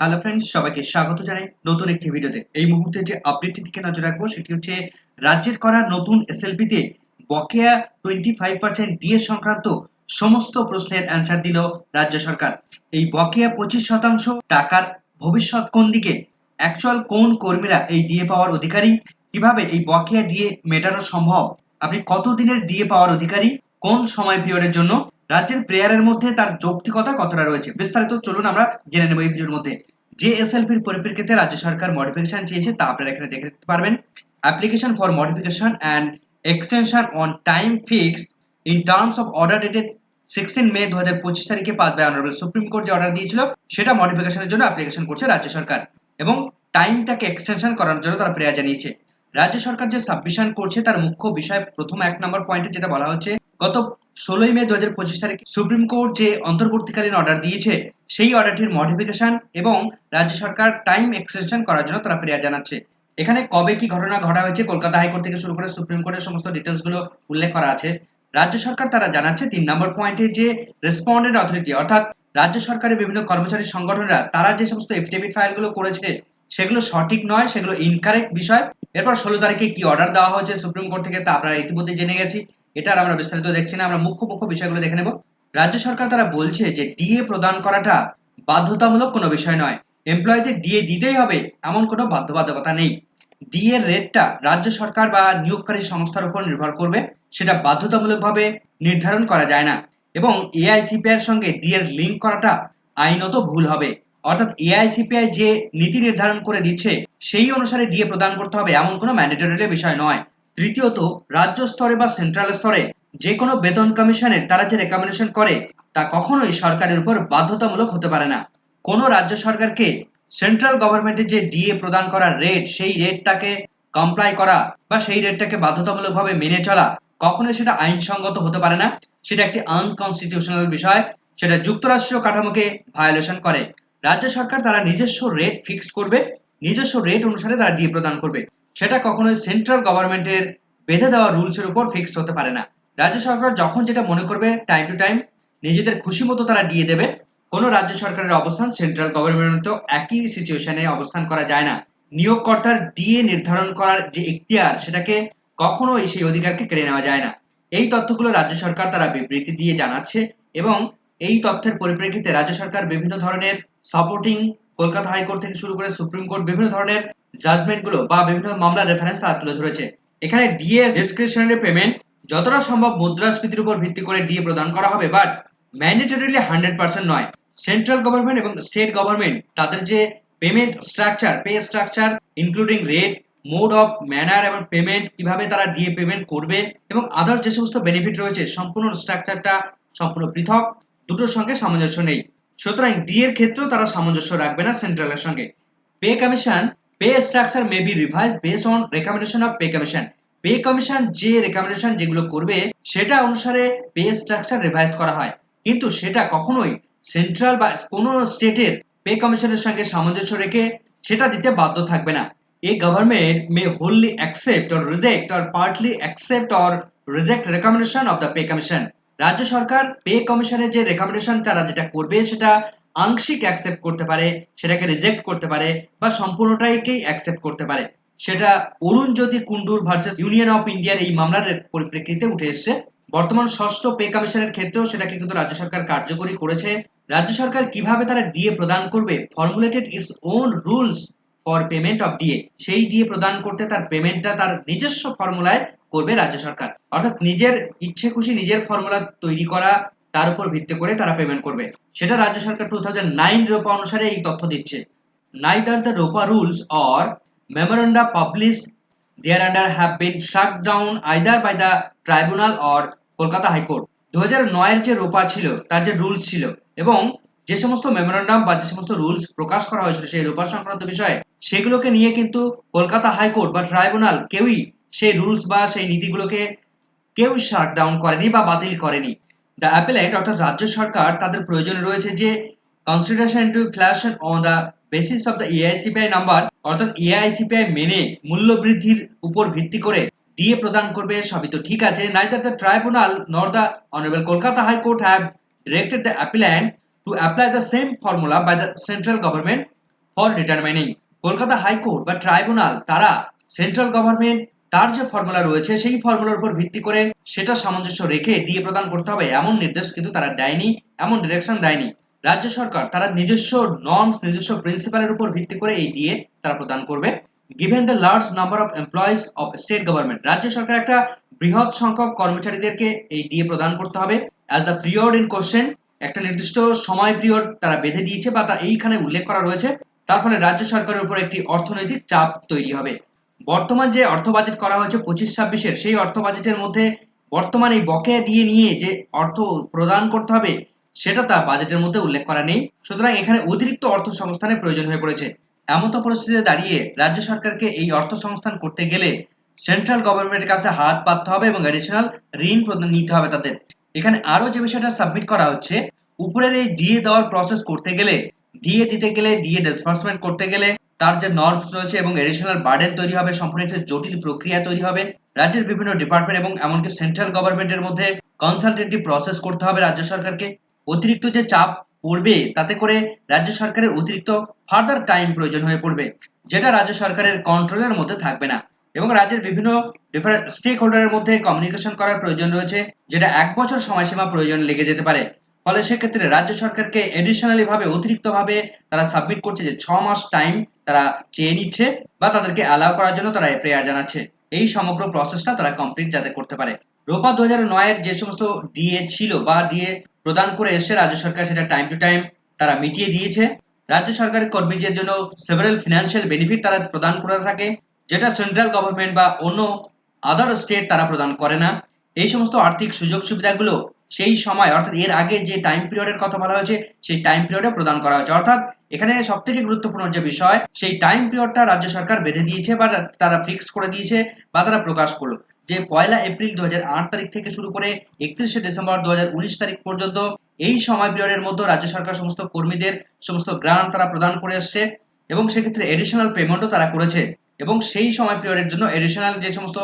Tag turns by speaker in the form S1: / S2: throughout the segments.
S1: Hello friends সবাইকে স্বাগত জানাই নতুন একটি ভিডিওতে এই মুহূর্তে যে আপডেটটির দিকে নজর রাখব, সেটি হচ্ছে রাজ্যের করা নতুন এসএলপিতে বকেয়া টোয়েন্টি ফাইভ পার্সেন্ট ডিএ সংক্রান্ত সমস্ত প্রশ্নের অ্যান্সার দিল রাজ্য সরকার। এই বকেয়া পঁচিশ শতাংশ টাকার ভবিষ্যৎ কোন দিকে? অ্যাকচুয়াল কোন কর্মীরা এই ডিএ পাওয়ার অধিকারী? কীভাবে এই বকেয়া ডিএ মেটানো সম্ভব? আপনি কত দিনের ডিএ পাওয়ার অধিকারী? কোন সময় পিরিয়ডের জন্য? রাজ্যের প্রেয়ারের মধ্যে তার যৌক্তিকতা কতটা রয়েছে? বিস্তারিত চলুন আমরা জেনে নেব এই ভিডিওর মধ্যে। যে এসএলপির পরিপ্রেক্ষিতে রাজ্য সরকার মডিফিকেশন চেয়েছে তা আপনারা এখানে দেখে নিতে পারবেন। Application for modification and extension on time fix in terms of order dated sixteen May দু হাজার পঁচিশ তারিখে pass by honourable supreme court যে অর্ডার দিয়েছিল, সেটা মডিফিকেশনের জন্য অ্যাপ্লিকেশন করছে রাজ্য সরকার এবং টাইমটাকে এক্সটেনশন করার জন্য তারা প্রেয়ার জানিয়েছে। রাজ্য সরকার যে সাবমিশন করছে তার মুখ্য বিষয় প্রথম এক নম্বর পয়েন্টে যেটা বলা হচ্ছে গত ষোলোই মে দু হাজার পঁচিশ তারিখে সুপ্রিম কোর্ট যে অন্তর্বর্তীকালীন অর্ডার দিয়েছে, সেই অর্ডারটির মডিফিকেশন এবং রাজ্য সরকার টাইম এক্সটেনশন করার জন্য তারা প্রেয়ার জানাচ্ছে। এখানে কবে কি ঘটনা ঘটা হয়েছে, কলকাতা হাইকোর্ট থেকে শুরু করে সুপ্রিম কোর্টের সমস্ত ডিটেলসগুলো উল্লেখ করা আছে। রাজ্য সরকার তারা জানাচ্ছে তিন নম্বর পয়েন্টে যে রেসপন্ডেন্ট অথরিটি অর্থাৎ রাজ্য সরকারের বিভিন্ন কর্মচারী সংগঠনরা, তারা যে সমস্ত এফিডেভিট ফাইলগুলো করেছে, সেগুলো সঠিক নয়, সেগুলো ইনকারেক্ট বিষয়। এরপর ষোলো তারিখে কি অর্ডার দেওয়া হয়েছে সুপ্রিম কোর্ট থেকে, তা আপনারা ইতিমধ্যে জেনে গেছি। এটা আমরা বিস্তারিত দেখছি না, আমরা মুখ্য মুখ্য বিষয়গুলো দেখে নেব। রাজ্য সরকার তারা বলছে যে ডিএ প্রদান করাটা বাধ্যতামূলক কোনো বিষয় নয়। এমপ্লয়ীদের ডিএ দিতেই হবে, এমন কোনো বাধ্যবাধকতা নেই। ডিএ রেটটা রাজ্য সরকার বা নিয়োগকারী সংস্থার উপর নির্ভর করবে, সেটা বাধ্যতামূলকভাবে নির্ধারণ করা যায় না। এবং এআইসিপিআই এর সঙ্গে ডিএর লিঙ্ক করাটা আইনত ভুল হবে। অর্থাৎ এআইসিপিআই যে নীতি নির্ধারণ করে দিচ্ছে, সেই অনুসারে ডিএ প্রদান করতে হবে, এমন কোনো ম্যান্ডেটরি বিষয় নয়। তৃতীয়ত, রাজ্য স্তরে বা সেন্ট্রাল স্তরে যে কোনো বেতন কমিশনের তারা যে রেকমেন্ডেশন করে, তা কখনোই সরকারের উপর বাধ্যতামূলক হতে পারে না। কোনো রাজ্য সরকারকে সেন্ট্রাল গভর্নমেন্টের যে ডিএ প্রদান করার রেট সেই রেটটাকে কমপ্লাই করা বা সেই রেটটাকে বাধ্যতামূলকভাবে মেনে চলা কখনোই সেটা আইনসঙ্গত হতে পারে না। সেটা একটি আনকনস্টিটিউশনাল বিষয়। সেটা যুক্তরাষ্ট্রীয় কাঠামোকে ভায়োলেশন করে। রাজ্য সরকার তারা নিজস্ব রেট ফিক্সড করবে, নিজস্ব রেট অনুসারে তারা ডিএ প্রদান করবে। সেটা কখনোই সেন্ট্রাল গভর্নমেন্টের বেঁধে দেওয়া রুলসের উপর ফিক্সড হতে পারে না। রাজ্য সরকার যখন যেটা মনে করবে টাইম টু টাইম নিজেদের খুশি মতো তারা দিয়ে দেবে, কোনো রাজ্য সরকারের অবস্থান সেন্ট্রাল গভর্নমেন্টও একই সিচুয়েশনে অবস্থান করা যায় না। নিয়োগকর্তার ডিএ নির্ধারণ করার যে ইখতিয়ার, সেটাকে কখনোই সেই অধিকারকে কেড়ে নেওয়া যায় না। এই তথ্যগুলো রাজ্য সরকার তারা বিবৃতি দিয়ে জানাচ্ছে এবং এই তথ্যের পরিপ্রেক্ষিতে রাজ্য সরকার বিভিন্ন ধরনের সাপোর্টিং কলকাতা হাইকোর্ট থেকে শুরু করে সুপ্রিম কোর্ট বিভিন্ন ধরনের জাজমেন্টগুলো বা বিভিন্ন মামলার রেফারেন্স তারা তুলে ধরেছে। এখানে ডিএ ডিসক্রিপশনারি পেমেন্ট যতটা সম্ভব মুদ্রাস্ফীতির উপর ভিত্তি করে ডিএ প্রদান করা হবে বাট ম্যান্ডেটরিলি হান্ড্রেড পার্সেন্ট নয়। সেন্ট্রাল গভর্নমেন্ট এবং স্টেট গভর্নমেন্ট তাদের যে payment structure pay structure including rate mode of manner এবং পেমেন্ট কীভাবে তারা ডিএ পেমেন্ট করবে এবং আদার যে সমস্ত বেনিফিট রয়েছে, সম্পূর্ণ স্ট্রাকচারটা সম্পূর্ণ পৃথক, দুটোর সঙ্গে সামঞ্জস্য নেই। সুতরাং ডি এর ক্ষেত্রেও তারা সামঞ্জস্য রাখবে না সেন্ট্রালের সঙ্গে। Pay commission pay structure may be revise base on recommendation of pay commission pay commission যে রেকমেন্ডেশন যেগুলো করবে, সেটা অনুসারে পে স্ট্রাকচার রিভাইজ করা হয়। কিন্তু সেটা কখনোই সেন্ট্রাল বা কোনো স্টেটের পে কমিশনের সঙ্গে সামঞ্জস্য রেখে সেটা দিতে বাধ্য থাকবে না। A government may wholly accept or reject or partly accept or reject recommendation of the pay commission রাজ্য সরকার পে কমিশনের যে রেকমেন্ডেশন তারা যেটা করবে, সেটা আংশিক অ্যাকসেপ্ট করতে পারে, সেটাকে রিজেক্ট করতে পারে বা সম্পূর্ণটাইকেই অ্যাকসেপ্ট করতে পারে। সেটা অরুণ জ্যোতি কুন্ডুর ভার্সেস ইউনিয়ন অফ ইন্ডিয়ার এই মামলার পরিপ্রেক্ষিতে উঠে এসছে। বর্তমান ষষ্ঠ পে কমিশনের ক্ষেত্রেও সেটাকে কিন্তু রাজ্য সরকার কার্যকরী করেছে। রাজ্য সরকার কীভাবে তারা ডিএ প্রদান করবে formulated its own rules for payment of DA সেই ডিএ প্রদান করতে তার পেমেন্টটা তার নিজস্ব ফর্মুলায় করবে রাজ্য সরকার। অর্থাৎ নিজের ইচ্ছে খুশি নিজের ফর্মুলা তৈরি করা তার উপর ভিত্তি করে তারা পেমেন্ট করবে। সেটা রাজ্য সরকার টু থাউজেন্ড নাইন রোপা অনুসারে এই তথ্য দিচ্ছে। Neither the ROPA rules or memoranda published there under have been struck down either by the tribunal or Kolkata high court. দু হাজার নয়ের যে রোপা ছিল, তার যে রুলস ছিল এবং যে সমস্ত মেমোরেন্ডাম বা যে সমস্ত রুলস প্রকাশ করা হয়েছিল সেই রোপা সংক্রান্ত বিষয়ে, সেগুলোকে নিয়ে কিন্তু কলকাতা হাইকোর্ট বা ট্রাইব্যুনাল কেউই সেই রুলস বা সেই নীতিগুলোকে কেউ শাট ডাউন করেনি বা বাতিল করেনি। দ্য অ্যাপেলেন্ট অর্থাৎ রাজ্য সরকার তাদের প্রয়োজন রয়েছে যে consideration to Klaasen on the basis of the AICPI number অর্থাৎ এআইসিপিআই মেনে মূল্য বৃদ্ধির উপর ভিত্তি করে ডিএ প্রদান করবে সবই তো ঠিক আছে। Neither the tribunal nor the honourable Kolkata high court have directed the appellant to apply the same formula by the central government for determining Kolkata high court বা ট্রাইব্যুনাল তারা সেন্ট্রাল গভর্নমেন্ট তার যে ফর্মুলা রয়েছে, সেই ফর্মুলার উপর ভিত্তি করে সেটা সামঞ্জস্য রেখে ডিএ প্রদান করতে হবে। এমন নির্দেশ কিন্তু তারা দেয়নি, এমন ডিরেকশন দেয়নি। রাজ্য সরকার তারা নিজস্ব নর্মস নিজস্ব প্রিন্সিপালের উপর ভিত্তি করে এই ডিএ তারা প্রদান করবে। Given the large number of employees of state government রাজ্য সরকার একটা বৃহৎ সংখ্যক কর্মচারীদেরকে এই ডিএ প্রদান করতে হবে। As the period in question একটা নির্দিষ্ট সময় পিরিয়ড তারা বেঁধে দিয়েছে বা তা এইখানে উল্লেখ করা রয়েছে। তার ফলে রাজ্য সরকারের উপর একটি অর্থনৈতিক চাপ তৈরি হবে। বর্তমান যে অর্থ বাজেট করা হয়েছে পঁচিশ ছাব্বিশের, সেই অর্থ বাজেটের মধ্যে বর্তমান এই বকেয়া দিয়ে নিয়ে যে অর্থ প্রদান করতে হবে, সেটা তার বাজেটের মধ্যে উল্লেখ করা নেই। সুতরাং এখানে অতিরিক্ত অর্থ সংস্থানের প্রয়োজন হয়ে পড়েছে। এমতো পরিস্থিতিতে দাঁড়িয়ে রাজ্য সরকারকে এই অর্থ সংস্থান করতে গেলে সেন্ট্রাল গভর্নমেন্টের কাছে হাত পাততে হবে এবং অ্যাডিশনাল ঋণ প্রদান নিতে হবে তাদের। এখানে আরও যে বিষয়টা সাবমিট করা হচ্ছে, উপরের এই ডিএ দেওয়ার প্রসেস করতে গেলে ডিএ দিতে গেলে ডিএ ডিসবার্সমেন্ট করতে গেলে তার যে নর্মস রয়েছে এবং এডিশনাল বার্ডেন তৈরি হবে, সম্পূর্ণ একটি জটিল প্রক্রিয়া তৈরি হবে। রাজ্যের বিভিন্ন ডিপার্টমেন্ট এবং এমনকি সেন্ট্রাল গভর্নমেন্টের মধ্যে কনসালটেন্টিভ প্রসেস করতে হবে রাজ্য সরকারকে। অতিরিক্ত যে চাপ পড়বে, তাতে করে রাজ্য সরকারের অতিরিক্ত ফার্দার টাইম প্রয়োজন হয়ে পড়বে, যেটা রাজ্য সরকারের কন্ট্রোলের মধ্যে থাকবে না। এবং রাজ্যের বিভিন্ন ডিফারেন্ট স্টেক হোল্ডারের মধ্যে কমিউনিকেশন করার প্রয়োজন রয়েছে, যেটা এক বছর সময়সীমা প্রয়োজন লেগে যেতে পারে। ফলে সেক্ষেত্রে রাজ্য সরকারকে এডিশনালি ভাবে অতিরিক্ত ভাবে তারা সাবমিট করছে যে ছ মাস টাইম তারা চেয়ে নিচ্ছে বা তাদেরকে অ্যালাউ করার জন্য তারা প্রেয়ার জানাচ্ছে। এই সমগ্র প্রসেসটা তারা কমপ্লিট যাতে করতে পারে। রোপা দু হাজার নয়ের যে সমস্ত ডিএ ছিল বা ডিএ প্রদান করে এসে রাজ্য সরকার, সেটা টাইম টু টাইম তারা মিটিয়ে দিয়েছে। রাজ্য সরকারের কর্মীদের জন্য সেভারেল ফিনান্সিয়াল বেনিফিট তারা প্রদান করে থাকে, যেটা সেন্ট্রাল গভর্নমেন্ট বা অন্য আদার স্টেট তারা প্রদান করে না। এই সমস্ত আর্থিক সুযোগ সুবিধাগুলো সেই সময়, অর্থাৎ এর আগে যে টাইম পিরিয়ডের কথা বলা হয়েছে, সেই টাইম পিরিয়ডে প্রদান করা হয়েছে। অর্থাৎ এখানে সব থেকে গুরুত্বপূর্ণ যে বিষয়, সেই টাইম পিরিয়ডটা রাজ্য সরকার বেঁধে দিয়েছে বা তারা ফিক্সড করে দিয়েছে বা তারা প্রকাশ করল। যে পয়লা এপ্রিল দু হাজার আট তারিখ থেকে শুরু করে একত্রিশে ডিসেম্বর দুই হাজার উনিশ তারিখ পর্যন্ত এই সময় পিরিয়ডের মধ্যে রাজ্য সরকার সমস্ত কর্মীদের, সমস্ত গ্রান্ট তারা প্রদান করে এসছে এবং সেক্ষেত্রে এডিশনাল পেমেন্টও তারা করেছে। এবং সেই সময় পিরিয়ডের জন্য এডিশনাল যে সমস্ত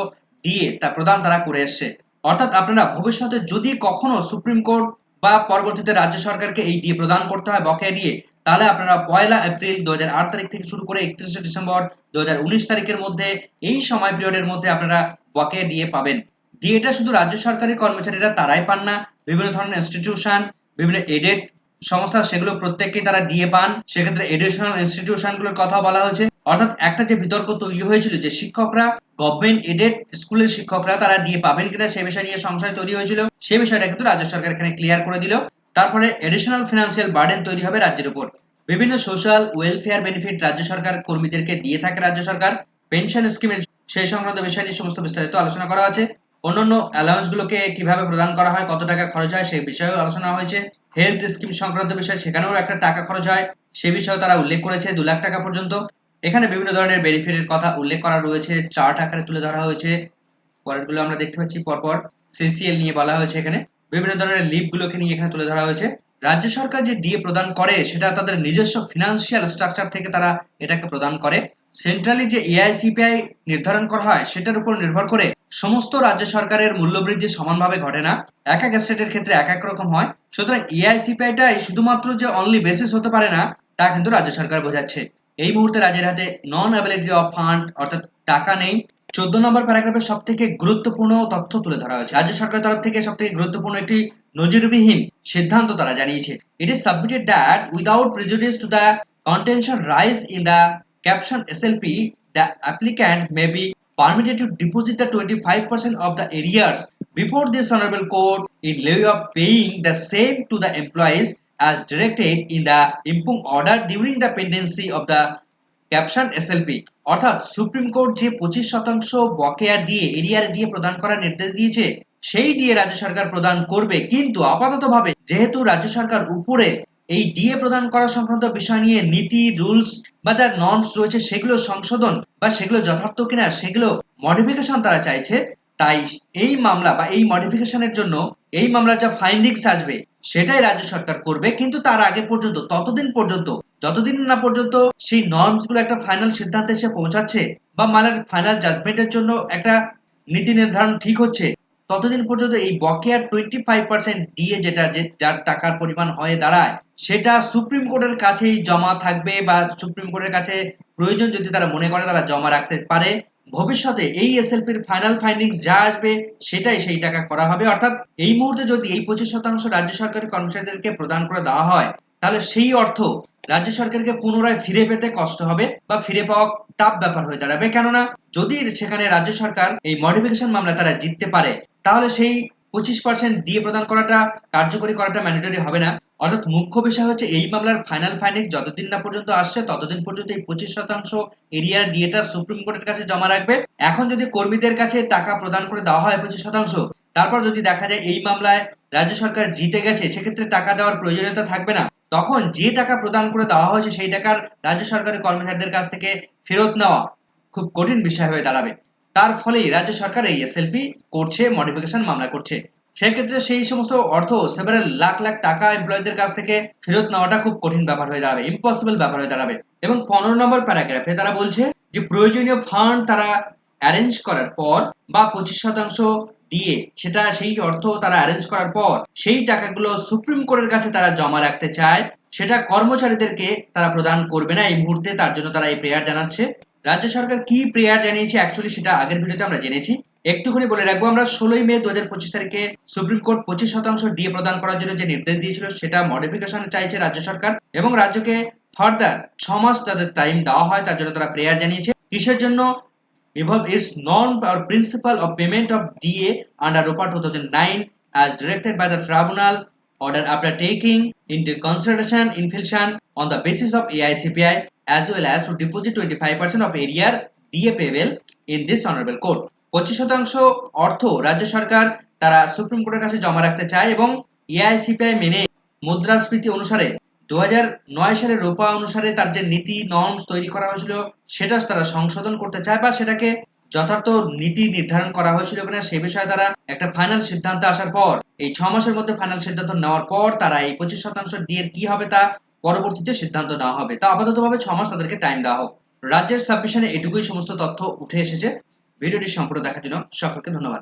S1: ডিএ তা প্রদান তারা করে এসছে অর্থাৎ আপনারা ভবিষ্যতে যদি কখনো সুপ্রিম কোর্ট বা পরবর্তীতে রাজ্য সরকারকে এই ডিএ প্রদান করতে হয়, বকেয়া দিয়ে, তাহলে আপনারা পয়লা এপ্রিল দু হাজার আট তারিখ থেকে শুরু করে একত্রিশে ডিসেম্বর দুই হাজার উনিশ তারিখের মধ্যে, এই সময় পিরিয়ডের মধ্যে আপনারা বকেয়া দিয়ে পাবেন। ডিএটা শুধু রাজ্য সরকারি কর্মচারীরা তারাই পান না, বিভিন্ন ধরনের ইনস্টিটিউশন বিভিন্ন এডেড সংস্থা, সেগুলো প্রত্যেককেই তারা দিয়ে পান। সেক্ষেত্রে এডুকেশনাল ইনস্টিটিউশনগুলোর কথা বলা হয়েছে। অর্থাৎ একটা যে বিতর্ক তৈরি হয়েছিল যে শিক্ষকরা গভর্নমেন্ট এডেড স্কুলের শিক্ষকরা তারা দিয়ে পাবেন কিনা সে বিষয় নিয়ে সংশয় তৈরি হয়েছিল। সে বিষয়টা কিন্তু রাজ্য সরকার এখানে ক্লিয়ার করে দিল। তারপরে এডিশনাল ফিনান্সিয়াল বার্ডেন তৈরি হবে রাজ্যের উপর। বিভিন্ন সোশ্যাল ওয়েলফেয়ার বেনিফিট রাজ্য সরকার কর্মীদেরকে দিয়ে থাকে রাজ্য সরকার। পেনশন স্কিমের সেই সংক্রান্ত বিষয় নিয়ে সমস্ত বিস্তারিত আলোচনা করা আছে। অন্যান্য অ্যালাউন্স গুলোকে কীভাবে প্রদান করা হয়, কত টাকা খরচ হয় সেই বিষয়েও আলোচনা হয়েছে। হেলথ স্কিম সংক্রান্ত বিষয়, সেখানেও একটা টাকা খরচ হয়। সে বিষয়ে তারা উল্লেখ করেছে দু লাখ টাকা পর্যন্ত। এখানে বিভিন্ন ধরনের বেনিফিটের কথা উল্লেখ করা রয়েছে। চার্ট আকারে তুলে ধরা হয়েছে। পরেরগুলো আমরা দেখতে পাচ্ছি পরপর। সিসিএল নিয়ে বলা হয়েছে এখানে। বিভিন্ন ধরনের লিভ গুলোকে নিয়ে এখানে তুলে ধরা হয়েছে। রাজ্য সরকার যে ডিএ প্রদান করে, সেটা তাদের নিজস্ব ফিনান্সিয়াল স্ট্রাকচার থেকে তারা এটাকে প্রদান করে। সেন্ট্রালি যে এআইসিপিআই নির্ধারণ করা হয়, সেটার উপর নির্ভর করে সমস্ত রাজ্য সরকারের মূল্যবৃদ্ধি সমানভাবে ঘটে না। এক এক স্টেটের ক্ষেত্রে এক এক রকম হয়। সুতরাং এআইসিপিআইটাই শুধুমাত্র যে অনলি বেসিস হতে পারে না, তা কিন্তু রাজ্য সরকার বোঝাচ্ছে। এই মুহূর্তে রাজ্যের হাতে নন অ্যাভেলেবিলিটি অফ ফান্ড অর্থাৎ টাকা নেই। চোদ্দ নম্বর প্যারাগ্রাফের সব থেকে গুরুত্বপূর্ণ তথ্য তুলে ধরা হয়েছে। রাজ্য সরকারের তরফ থেকে সব থেকে গুরুত্বপূর্ণ একটি নজিরবিহীন সিদ্ধান্ত তারা জানিয়েছে। It is submitted that without prejudice to the contention rise in the caption SLP, the applicant may be permitted to deposit the 25% of the arrears before this honorable court in lieu of paying the same to the employees as directed in the impugned order during the pendency of the caption SLP অর্থাৎ supreme court যে পঁচিশ শতাংশ বকেয়া দিয়ে এরিয়ার দিয়ে প্রদান করার নির্দেশ দিয়েছে, সেই দিয়ে রাজ্য সরকার প্রদান করবে। কিন্তু আপাততভাবে যেহেতু রাজ্য সরকার উপরে এই ডিএ প্রদান করা সংক্রান্ত বিষয় নিয়ে নীতি, রুলস বা যার নর্মস রয়েছে, সেগুলো সংশোধন বা সেগুলো যথার্থ কিনা, সেগুলো মডিফিকেশন তারা চাইছে। তাই এই মামলা বা এই মডিফিকেশনের জন্য এই মামলার যা ফাইন্ডিংস আসবে, সেটাই রাজ্য সরকার করবে। কিন্তু তার আগে পর্যন্ত, ততদিন পর্যন্ত, যতদিন না পর্যন্ত সেই নর্মসগুলো একটা ফাইনাল সিদ্ধান্তে এসে পৌঁছাচ্ছে বা মালের ফাইনাল জাজমেন্টের জন্য একটা নীতি নির্ধারণ ঠিক হচ্ছে, ততদিন পর্যন্ত এই বকেয়ার টোয়েন্টি ফাইভ পার্সেন্ট দিয়ে যেটা যে যার টাকার পরিমাণ হয়ে দাঁড়ায়, সেটা সুপ্রিম কোর্টের কাছেই জমা থাকবে বা সুপ্রিম কোর্টের কাছে প্রয়োজন যদি তারা মনে করে তারা জমা রাখতে পারে ভবিষ্যতে এই এসএলপির ফাইনাল ফাইন্ডিংস যা আসবে, সেটাই সেই টাকা করা হবে। অর্থাৎ এই মুহূর্তে যদি এই পঁচিশ শতাংশ রাজ্য সরকারের কর্মচারীদেরকে প্রদান করে দেওয়া হয়, তাহলে সেই অর্থ রাজ্য সরকারকে পুনরায় ফিরে পেতে কষ্ট হবে বা ফিরে পাওয়া টাফ ব্যাপার হয়ে দাঁড়াবে। কেননা, যদি সেখানে রাজ্য সরকার এই মডিফিকেশন মামলা তারা জিততে পারে, তাহলে সেই পঁচিশ পার্সেন্ট দিয়ে প্রদান করাটা, কার্যকরী করাটা ম্যান্ডেটরি হবে না। অর্থাৎ মুখ্য বিষয় হচ্ছে, এই মামলার ফাইনাল ফাইন্ডিং যতদিন না পর্যন্ত আসছে, ততদিন পর্যন্ত এই পঁচিশ শতাংশ এরিয়ার ডিএটা সুপ্রিম কোর্টের কাছে জমা রাখবে। এখন যদি কর্মীদের কাছে টাকা প্রদান করে দেওয়া হয় পঁচিশ শতাংশ, তারপর যদি দেখা যায় এই মামলায় রাজ্য সরকার জিতে গেছে, সেক্ষেত্রে টাকা দেওয়ার প্রয়োজনীয়তা থাকবে না। তখন যে টাকা প্রদান করে দেওয়া হয়েছে, সেই টাকার রাজ্য সরকারের কর্মচারীদের কাছ থেকে ফেরত নেওয়া খুব কঠিন বিষয় হয়ে দাঁড়াবে। তার ফলেই রাজ্য সরকার এই এসএলপি করছে মডিফিকেশন মামলা করছে। সেক্ষেত্রে সেই সমস্ত অর্থ সেভারেল লাখ লাখ টাকা এমপ্লয়ীদের কাছ থেকে ফেরত নেওয়াটা খুব কঠিন ব্যাপার হয়ে দাঁড়াবে ইম্পসিবল ব্যাপার হয়ে দাঁড়াবে। এবং পনেরো নম্বর প্যারাগ্রাফে তারা বলছে যে, প্রয়োজনীয় ফান্ড তারা অ্যারেঞ্জ করার পর বা পঁচিশ শতাংশ দিয়ে সেটা সেই অর্থ তারা অ্যারেঞ্জ করার পর সেই টাকাগুলো সুপ্রিম কোর্টের কাছে তারা জমা রাখতে চায়। সেটা কর্মচারীদেরকে তারা প্রদান করবে না এই মুহূর্তে, তার জন্য তারা এই প্রেয়ার জানাচ্ছে। রাজ্য সরকার কি প্রেয়ার জানিয়েছে? অ্যাকচুয়ালি সেটা আগের ভিডিওতে আমরা জেনেছি। একটুখানি বলে রাখব, আমরা ষোলোই মে দু হাজার পঁচিশ তারিখে সুপ্রিম কোর্ট পঁচিশ শতাংশ ডিএ প্রদান করার জন্য যে নির্দেশ দিয়েছিল, সেটা মডিফিকেশন চাইছে রাজ্য সরকার এবং রাজ্যকে ফার্দার ছ মাস তাদের টাইম দেওয়া হয়, তার জন্য তারা প্রেয়ার জানিয়েছে। কিসের জন্য? Above its norm or principle of payment of DA under ROPA 2009 as directed by the tribunal order after taking into consideration inflation on the basis of AICPI as well as to deposit 25% of area DA payable in this honorable court. পঁচিশ শতাংশ অর্থ রাজ্য সরকার তারা supreme কোর্টের কাছে জমা রাখতে চায় এবং এআইসিপিআই মেনে মুদ্রাস্ফীতি অনুসারে দু সালে রোপা অনুসারে তার যে নীতি নর্মস তৈরি করা হয়েছিল সেটা তারা সংশোধন করতে চায় বা সেটাকে যথার্থ নীতি নির্ধারণ করা হয়েছিল কিনা সে বিষয়ে তারা একটা ফাইনাল সিদ্ধান্ত আসার পর, এই ছ মাসের মধ্যে ফাইনাল সিদ্ধান্ত নেওয়ার পর তারা এই পঁচিশ শতাংশ দিয়ে কি হবে তা পরবর্তীতে সিদ্ধান্ত নেওয়া হবে। তা আপাতত ভাবে ছ মাস তাদেরকে টাইম দেওয়া হোক। রাজ্যের সাবমিশনে এটুকুই সমস্ত তথ্য উঠে এসেছে। ভিডিওটি সম্পূর্ণ দেখার জন্য সকলকে ধন্যবাদ।